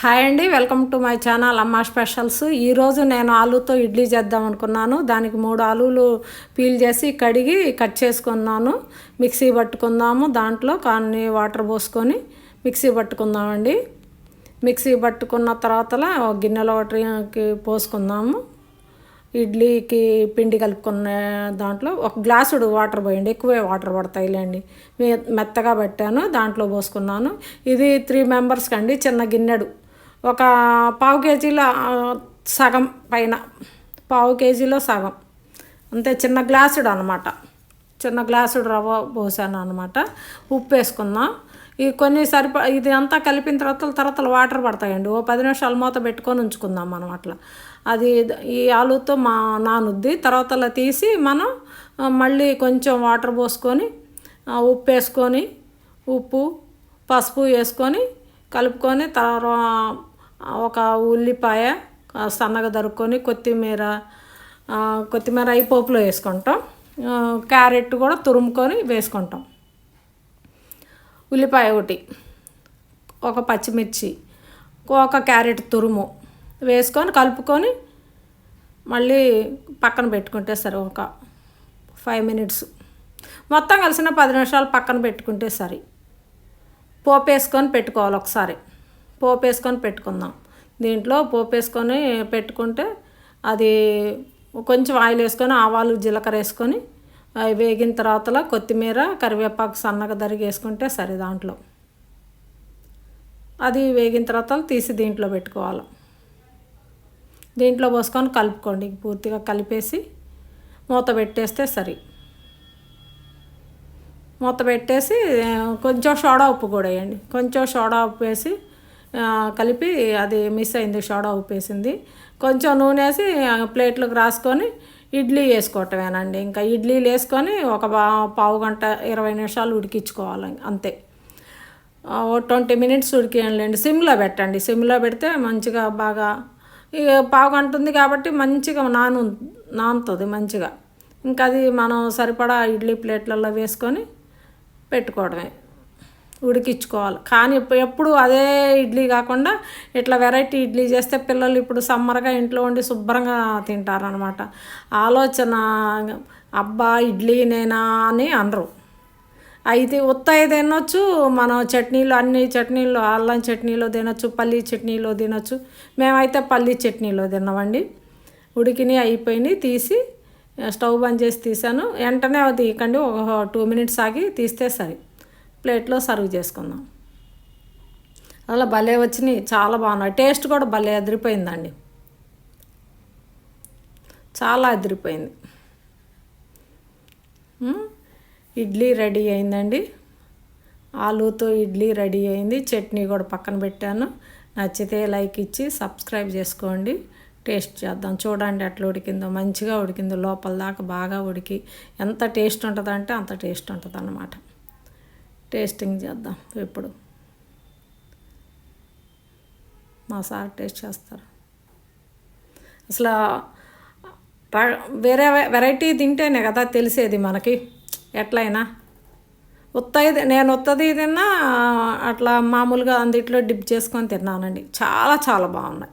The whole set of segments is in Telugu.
హాయ్ అండి వెల్కమ్ టు మై ఛానల్ అమ్మ స్పెషల్స్. ఈరోజు నేను ఆలూతో ఇడ్లీ చేద్దాం అనుకున్నాను. దానికి మూడు ఆలూలు పీల్ చేసి కడిగి కట్ చేసుకున్నాను. మిక్సీ పట్టుకుందాము దాంట్లో కాన్ని వాటర్ పోసుకొని మిక్సీ పట్టుకుందామండి. మిక్సీ పట్టుకున్న తర్వాత గిన్నెలో వాటర్కి పోసుకుందాము. ఇడ్లీకి పిండి కలుపుకున్న దాంట్లో ఒక గ్లాసుడు వాటర్ పోయండి ఎక్కువే వాటర్ పడతాయిలేండి. మె- మెత్తగా పెట్టాను దాంట్లో పోసుకున్నాను. ఇది త్రీ మెంబర్స్కి అండి చిన్న గిన్నెడు. ఒక పావు కేజీలో సగం పైన. పావు కేజీలో సగం. అంతే చిన్న గ్లాసుడు అనమాట. చిన్న గ్లాసుడు రవ్వ పోసాను అనమాట. ఉప్పు వేసుకుందాం ఈ కొన్ని సరిప ఇది అంతా కలిపిన తర్వాత తర్వాత వాటర్ పడతాయండి. ఓ పది నిమిషాలు మూత పెట్టుకొని ఉంచుకుందాం మనం అట్లా అది ఈ ఆలుతో మా నానుద్ది. తర్వాత తీసి మనం మళ్ళీ కొంచెం వాటర్ పోసుకొని ఉప్పు వేసుకొని ఉప్పు పసుపు వేసుకొని కలుపుకొని తర్వాత ఒక ఉల్లిపాయ సన్నగా దరుక్కొని కొత్తిమీర కొత్తిమీర అయి పోపులో వేసుకుంటాం. క్యారెట్ కూడా తురుముకొని వేసుకుంటాం. ఉల్లిపాయ ఒకటి ఒక పచ్చిమిర్చి ఒక క్యారెట్ తురుము వేసుకొని కలుపుకొని మళ్ళీ పక్కన పెట్టుకుంటే సరే ఒక ఫైవ్ మినిట్స్. మొత్తం కలిసిన పది నిమిషాలు పక్కన పెట్టుకుంటే సరే. పోపు వేసుకొని పెట్టుకోవాలి ఒకసారి. పోపు వేసుకొని పెట్టుకుందాం. దీంట్లో పోపు వేసుకొని పెట్టుకుంటే అది కొంచెం ఆయిల్ వేసుకొని ఆవాలు జీలకర్ర వేసుకొని అవి వేగిన తర్వాతలో కొత్తిమీర కరివేపాకు సన్నగా దరిగి వేసుకుంటే సరే దాంట్లో. అది వేగిన తర్వాత తీసి దీంట్లో పెట్టుకోవాలి. దీంట్లో పోసుకొని కలుపుకోండి. పూర్తిగా కలిపేసి మూత పెట్టేస్తే సరి. మూత పెట్టేసి కొంచెం సోడా ఉప్పు కూడా వేయండి. కొంచెం సోడా ఉప్పు వేసి కలిపి అది మిస్ అయింది సోడా ఉప్పు వేసింది. కొంచెం నూనె వేసి ప్లేట్లోకి రాసుకొని ఇడ్లీ వేసుకోవటమేనండి. ఇంకా ఇడ్లీలు వేసుకొని ఒక పావు గంట ఇరవై నిమిషాలు ఉడికించుకోవాలి అంతే. ఓ ట్వంటీ మినిట్స్ ఉడికేయండి సిమ్లో పెట్టండి. సిమ్లో పెడితే మంచిగా బాగా ఇక పావు గంట ఉంది కాబట్టి మంచిగా నాను నానుతుంది మంచిగా. ఇంకా అది మనం సరిపడా ఇడ్లీ ప్లేట్లలో వేసుకొని పెట్టుకోవడమే. ఉడికించుకోవాలి. కానీ ఎప్పుడు అదే ఇడ్లీ కాకుండా ఇట్లా వెరైటీ ఇడ్లీ చేస్తే పిల్లలు ఇప్పుడు సమ్మర్గా ఇంట్లో ఉండి శుభ్రంగా తింటారనమాట ఆలోచన అబ్బా ఇడ్లీ నేనా అని అనరు. అయితే ఉత్తయి తినొచ్చు మనం చట్నీలు అన్ని చట్నీలు అల్లం చట్నీలో తినొచ్చు పల్లీ చట్నీలో తినొచ్చు. మేమైతే పల్లీ చట్నీలో తిన్నామండి. ఉడికిని అయిపోయినాయి తీసి స్టవ్ బంద్ చేసి తీసాను. వెంటనే అది తీయకండి ఒక టూ మినిట్స్ ఆగి తీస్తే సరి. ప్లేట్లో సర్వ్ చేసుకుందాం. అలా భలే వచ్చినాయి. చాలా బాగున్నాయి. టేస్ట్ కూడా భలే అదిరిపోయిందండి. చాలా అదిరిపోయింది. ఇడ్లీ రెడీ అయిందండి. ఆలూతో ఇడ్లీ రెడీ అయింది. చట్నీ కూడా పక్కన పెట్టాను. నచ్చితే లైక్ ఇచ్చి సబ్స్క్రైబ్ చేసుకోండి. టేస్ట్ చేద్దాం. చూడండి ఎట్లా ఉడికిందో. మంచిగా ఉడికిందో. లోపల దాకా బాగా ఉడికి. ఎంత టేస్ట్ ఉంటుందంటే అంత టేస్ట్ ఉంటుంది అన్నమాట. టేస్టింగ్ చేద్దాం. ఇప్పుడు మా సార్ టేస్ట్ చేస్తారు. అసలు వేరే వె- వెరైటీ తింటేనే కదా తెలిసేది మనకి. ఎట్లయినా. ఉత్తది నేను ఉత్తది తిన్నా అట్లా మామూలుగా అందిట్లో డిప్ చేసుకొని తిన్నానండి. చాలా చాలా బాగున్నాయి.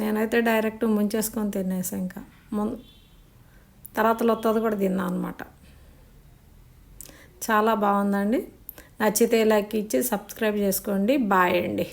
నేనైతే డైరెక్ట్ ముంచేసుకొని తినేసా ఇంకా. ముందు తర్వాత లొత్తది కూడా తిన్నా అనమాట చాలా బాగుందండి. నచ్చితే లైక్ ఇచ్చి సబ్స్క్రైబ్ చేసుకోండి. బాయ్ అండి.